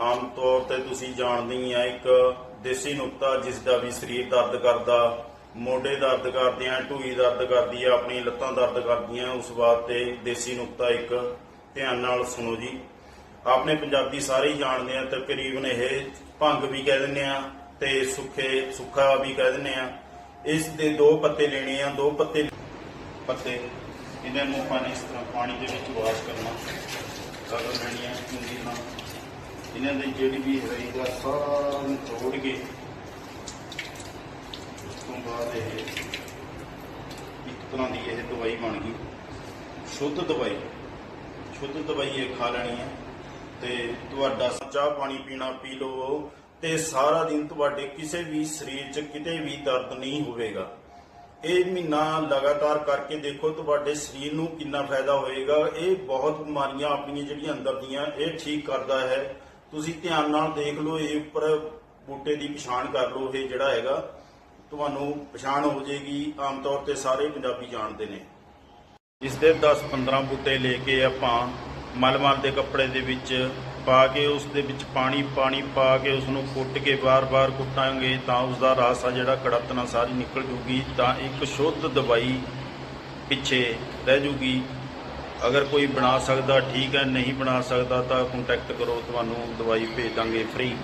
ਆਮ ਤੌਰ ਤੇ ਤੁਸੀਂ ਜਾਣਦੇ ਹੀ ਆ, ਇੱਕ ਦੇਸੀ ਨੁਕਤਾ ਜਿਸ ਦਾ ਵੀ ਸਰੀਰ ਦਰਦ ਕਰਦਾ, ਮੋਢੇ ਦਰਦ ਕਰਦੇ ਆ, ਢੂਈ ਦਰਦ ਕਰਦੀ ਆ ਆਪਣੀ ਲੱਤਾਂ ਦਰਦ ਕਰਦੀਆਂ, ਉਸ ਵਾਸਤੇ ਦੇਸੀ ਨੁਕਤਾ ਇੱਕ ਧਿਆਨ ਨਾਲ ਸੁਣੋ ਜੀ। ਆਪਣੇ ਪੰਜਾਬੀ ਸਾਰੇ ਹੀ ਜਾਣਦੇ ਆ ਤਕਰੀਬਨ ਇਹ ਭੰਗ ਵੀ ਕਹਿ ਦਿੰਦੇ ਆ ਤੇ ਸੁੱਖੇ, ਸੁੱਖਾ ਵੀ ਕਹਿ ਦਿੰਦੇ ਆ। ਇਸ ਦੇ ਦੋ ਪੱਤੇ ਲੈਣੇ ਆ, ਦੋ ਪੱਤੇ ਪੱਤੇ ਇਹਨਾਂ ਨੂੰ ਪਾਣੀ ਇਸ ਤਰ੍ਹਾਂ ਪਾਣੀ ਦੇ ਵਿੱਚ ਵਾਸ਼ ਕਰਨਾ। ਸਾਰਾ ਲੈਣੀਆਂ ਚੰਗੀ ਤਰ੍ਹਾਂ। ਇਹਨਾਂ ਦੀ ਜਿਹੜੀ ਵੀ ਰਹੀ ਦਾ ਸਾਰਾ ਨੂੰ ਤੋੜ ਕੇ ਉਸ ਤੋਂ ਬਾਅਦ ਇਹ ਇੱਕ ਤਰ੍ਹਾਂ ਦੀ ਇਹ ਦਵਾਈ ਬਣ ਗਈ। ਸ਼ੁੱਧ ਦਵਾਈ। ਸ਼ੁੱਧ ਦਵਾਈ ਇਹ ਖਾ ਲੈਣੀ ਹੈ ਤੇ ਤੁਹਾਡਾ ਚਾਹ ਪਾਣੀ ਪੀਣਾ ਪੀ ਲਵੋ ਤੇ ਸਾਰਾ ਦਿਨ ਤੁਹਾਡੇ ਕਿਸੇ ਵੀ ਸਰੀਰ 'ਚ ਕਿਤੇ ਵੀ ਦਰਦ ਨਹੀਂ ਹੋਵੇਗਾ। ਇਹ ਮਹੀਨਾ ਲਗਾਤਾਰ ਕਰਕੇ ਦੇਖੋ ਤੁਹਾਡੇ ਸਰੀਰ ਨੂੰ ਕਿੰਨਾ ਫਾਇਦਾ ਹੋਏਗਾ। ਇਹ ਬਹੁਤ ਬਿਮਾਰੀਆਂ ਆਪਣੀਆਂ ਜਿਹੜੀਆਂ ਅੰਦਰ ਦੀਆਂ, ਇਹ ਠੀਕ ਕਰਦਾ ਹੈ। ਤੁਸੀਂ ਧਿਆਨ ਨਾਲ ਦੇਖ ਲਓ, ਇਹ ਉੱਪਰ ਬੂਟੇ ਦੀ ਪਛਾਣ ਕਰ ਲਓ, ਇਹ ਜਿਹੜਾ ਹੈਗਾ, ਤੁਹਾਨੂੰ ਪਛਾਣ ਹੋ ਜਾਏਗੀ, ਆਮ ਤੌਰ ਤੇ ਸਾਰੇ ਪੰਜਾਬੀ ਜਾਣਦੇ ਨੇ। ਇਸ ਦੇ 10-15 ਬੂਟੇ ਲੈ ਕੇ ਆਪਾਂ ਮਲਮਲ ਦੇ ਕੱਪੜੇ ਦੇ ਵਿੱਚ ਪਾ ਕੇ, ਉਸ ਦੇ ਵਿੱਚ ਪਾਣੀ ਪਾਣੀ ਪਾ ਕੇ ਉਸ ਨੂੰ ਕੁੱਟ ਕੇ ਬਾਰ-ਬਾਰ ਕੁੱਟਾਂਗੇ, ਤਾਂ ਉਸ ਦਾ ਰਸ ਆ ਜਿਹੜਾ ਕੜਤਨਾ ਸਾਰੀ ਨਿਕਲ ਜੂਗੀ, ਤਾਂ ਇੱਕ ਸ਼ੁੱਧ ਦਵਾਈ ਪਿੱਛੇ ਰਹਿ ਜੂਗੀ। ਅਗਰ ਕੋਈ ਬਣਾ ਸਕਦਾ, ਠੀਕ ਹੈ, ਨਹੀਂ ਬਣਾ ਸਕਦਾ ਤਾਂ ਕੰਟੈਕਟ ਕਰੋ, ਤੁਹਾਨੂੰ ਦਵਾਈ ਭੇਜ ਦਾਂਗੇ ਫ੍ਰੀ